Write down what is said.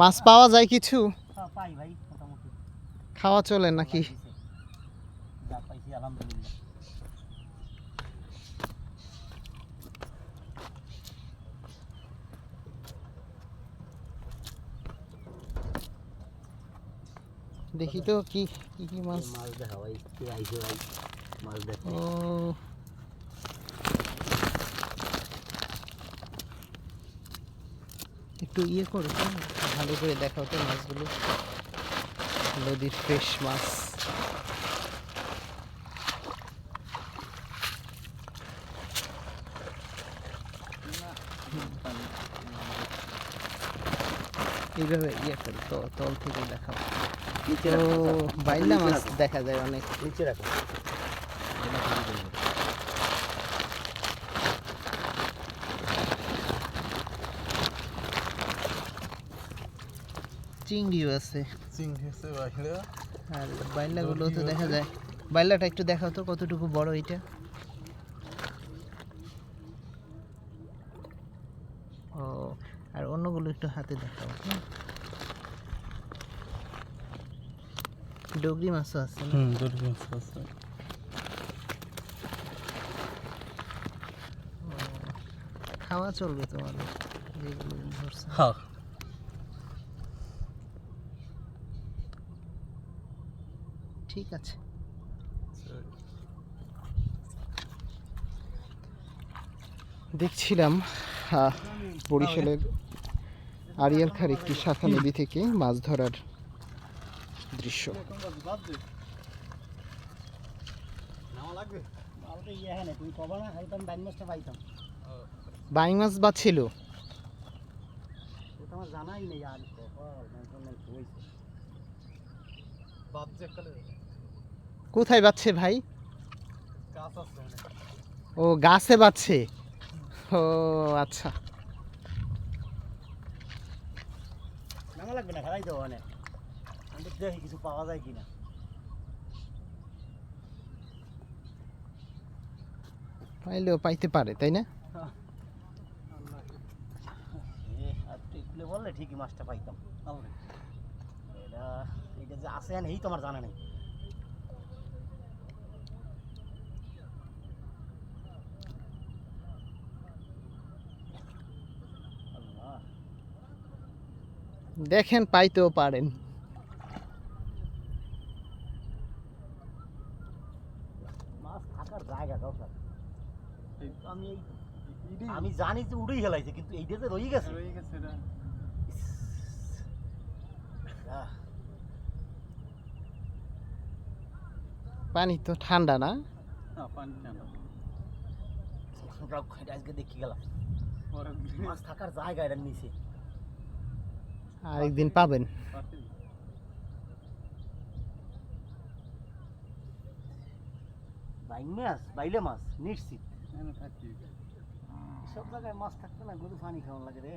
মাছ পাওয়া যায় কিছু? হ্যাঁ, পাই ভাই মোটামুটি। খাওয়া চলে নাকি। যা পাইছি আলহামদুলিল্লাহ। দেখি তো কি কি মাছ? মাছ দেখা ভাই কে আইছে ভাই? মাছ দেখো। ও একটু ইয়ে করো তো, ভালো করে দেখাও তো মাছগুলো। নদীর ফ্রেশ মাছ। এইভাবে ইয়ে করো তো তল থেকে দেখাও। নিচে বাইলা মাছ দেখা যায় অনেক। নিচে রাখো। চিংড়িও আছে। চিংড়ি আছে বাইরে। আর বাইলাগুলো তো দেখা যায়। বাইলাটা একটু দেখাও তো কতটুকু বড় এটা। ও আর অন্যগুলো একটু হাতে দেখাও। ডগরি মাছও আছে হুম দুটো মাছ আছে। খাওয়া চলবে তোমাদের যেগুলো ধরছে। হ্যাঁ। ঠিক আছে। দেখছিলাম বরিশালের আড়িয়ালখার একটি শাখা নদী থেকে মাছ ধরার দৃশ্য। ইয়ে বাইং মাছ বাছিল। জানাই নেই আর কোথায় বাচ্ছে ভাই? ও গাছে বাচ্ছে ও আচ্ছা। নামা লাগবে না খেলাই দেবো অনেক দেখি কিছু পাওয়া যায় কিনা। পাইলেও পাইতে পারে তাই না? বললে ঠিকই মাছটা পাইতাম। এটা এটা যে আছে এই তো জানা নেই। দেখেন পাইতেও পারেন। মাছ থাকার জায়গা কাউসার আমি আমি জানি যে উড়েই হেলাইছে কিন্তু এইটা যে রয়ে গেছে। রয়ে গেছে পানি তো ঠান্ডা না? হ্যাঁ, পানি ঠান্ডা। আজকে দেখি গেলাম। মাছ থাকার জায়গা নিচে আরেকদিন পাবেন। বাইং মাছ বাইলে মাছ নিশ্চিত। সব জায়গায় মাছ থাকতো না গরু পানি খাওয়ান লাগে রে।